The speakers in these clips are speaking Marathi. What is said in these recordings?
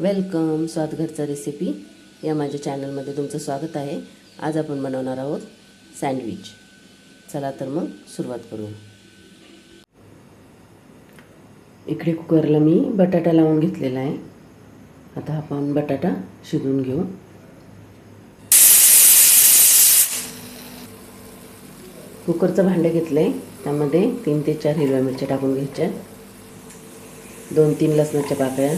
वेलकम स्वादघरचा रेसिपी या माझ्या चॅनलमध्ये तुमचं स्वागत आहे. आज आपण बनवणार आहोत सँडविच चला तर मग सुरुवात करू. इकडे कुकरला मी बटाटा लावून घेतलेला आहे. आता आपण बटाटा शिजून घेऊ. कुकरचं भांडं घेतलं आहे त्यामध्ये तीन ते चार हिरव्या मिरच्या टाकून घ्यायच्या. दोन तीन लसणाच्या पाकळ्या.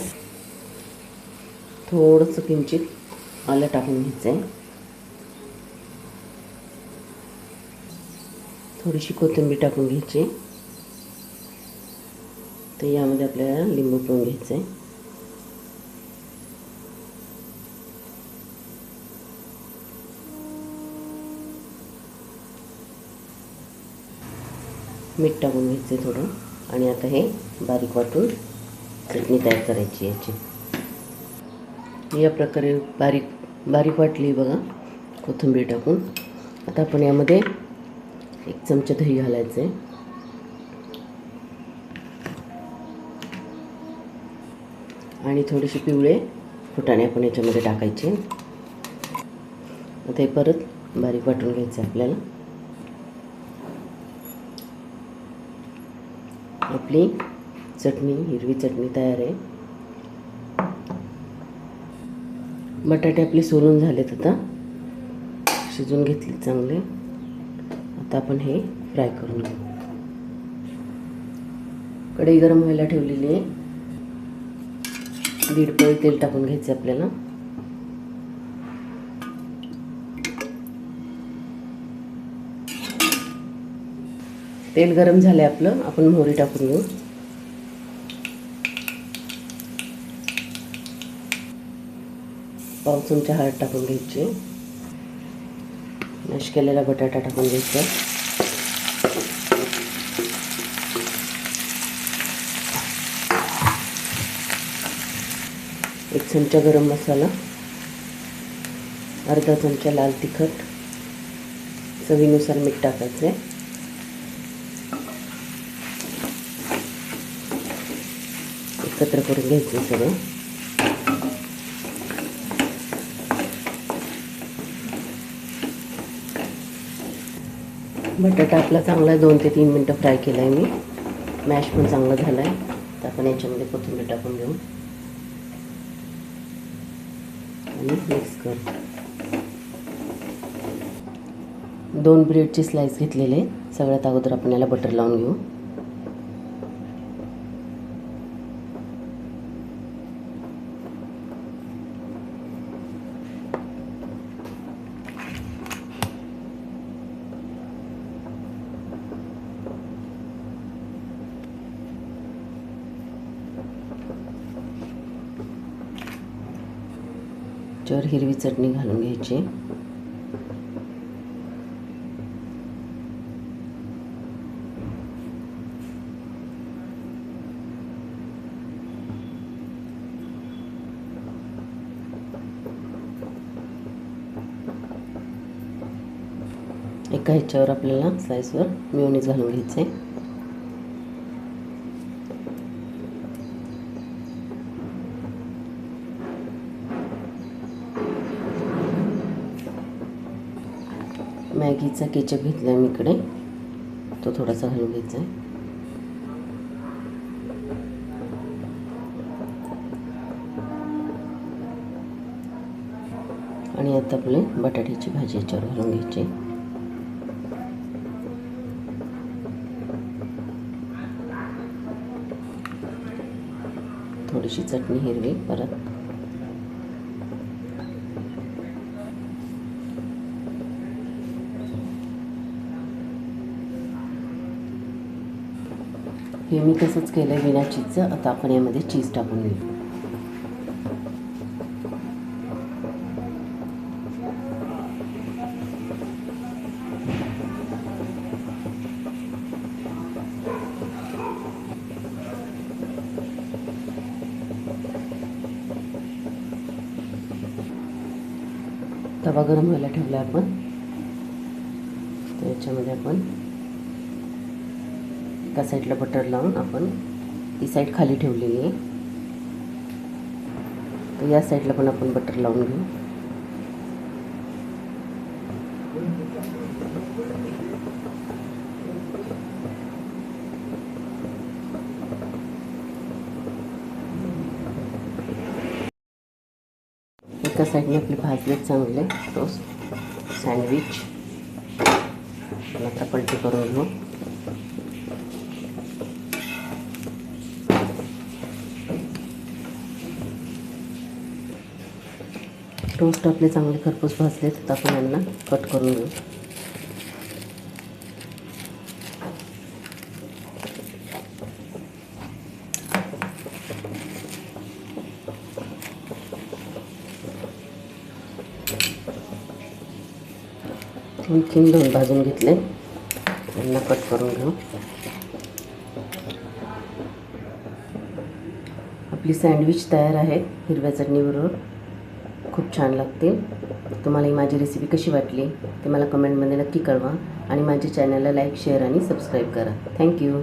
थोडंसं किंचित आलं टाकून घ्यायचं आहे थोडीशी कोथिंबीर टाकून घ्यायची. तर यामध्ये आपल्याला लिंबू पिळून घ्यायचं आहे मीठ टाकून घ्यायचं आहे थोडं. आणि आता हे बारीक वाटून चटणी तयार करायची याची. या प्रकारे बारीक बारीक वाटली बघा कोथिंबीर टाकून. आता आपण यामध्ये एक चमचा दही घालायचं आहे आणि थोडेसे पिवळे फुटाणे आपण याच्यामध्ये टाकायचे. आता हे परत बारीक वाटून घ्यायचं आपल्याला. आपली चटणी हिरवी चटणी तयार आहे. बटाटे आपले सोलून झालेत आता. शिजून घेतले चांगले. आता आपण हे फ्राय करून घेऊ. कढई गरम व्हायला ठेवलेली आहे. दीड पळी तेल टाकून घ्यायचं आपल्याला. तेल गरम झालं आपलं. आपण मोहरी टाकून घेऊ. पाव चमचा हळद टाकून घ्यायची. मॅश केलेला बटाटा टाकून घ्यायचा. एक चमचा गरम मसाला. अर्धा चमचा लाल तिखट. चवीनुसार मीठ टाकायचं. आहे एकत्र करून घ्यायचं सगळं. बटाटा आपला चांगला दोन ते तीन मिनटं फ्राय केला आहे मी. मॅश पण चांगला झाला आहे तर आपण याच्यामध्ये कोथिंबीर टाकून घेऊ आणि मिक्स करू. दोन ब्रेडचे स्लाइस घेतलेले. सगळ्यात अगोदर आपण याला बटर लावून घेऊ. याच्यावर हिरवी चटणी घालून घ्यायची. एका ह्याच्यावर आपल्याला स्लाइसवर मिओनीज घालून घ्यायचं आहे मॅगीचा केचप घेतला आहे मी इकडे. तो थोडासा घालून घ्यायचा आहे आणि आता आपले बटाट्याची भाजी याच्यावर घालून घ्यायची. थोडीशी चटणी हिरवी परत हे मी तसंच केलं आहे विना चीजचं आता आपण यामध्ये चीज टाकून देऊ तवा गरम व्हायला ठेवला आपण. त्याच्यामध्ये आपण एका साईडला बटर लावून आपण ती साईड खाली ठेवलेली आहे. तर या साईडला पण आपण बटर लावून घेऊ. एका साईडने आपली भाजलेत चांगले टोस्ट सँडविच आता पलटी करून घेऊ. टोस्ट आपले चांगले खरपूस भाजले तर आपण यांना कट करून घेऊ. आणखीन दोन भाजून घेतले यांना कट करून घेऊ. आपली सँडविच तयार आहे हिरव्या चटणीबरोबर. खूप छान लागते तुम्हाला ही माझी रेसिपी कशी वाटली ते मला कमेंटमध्ये नक्की कळवा. आणि माझ्या चॅनलला लाईक शेअर आणि सबस्क्राईब करा. Thank you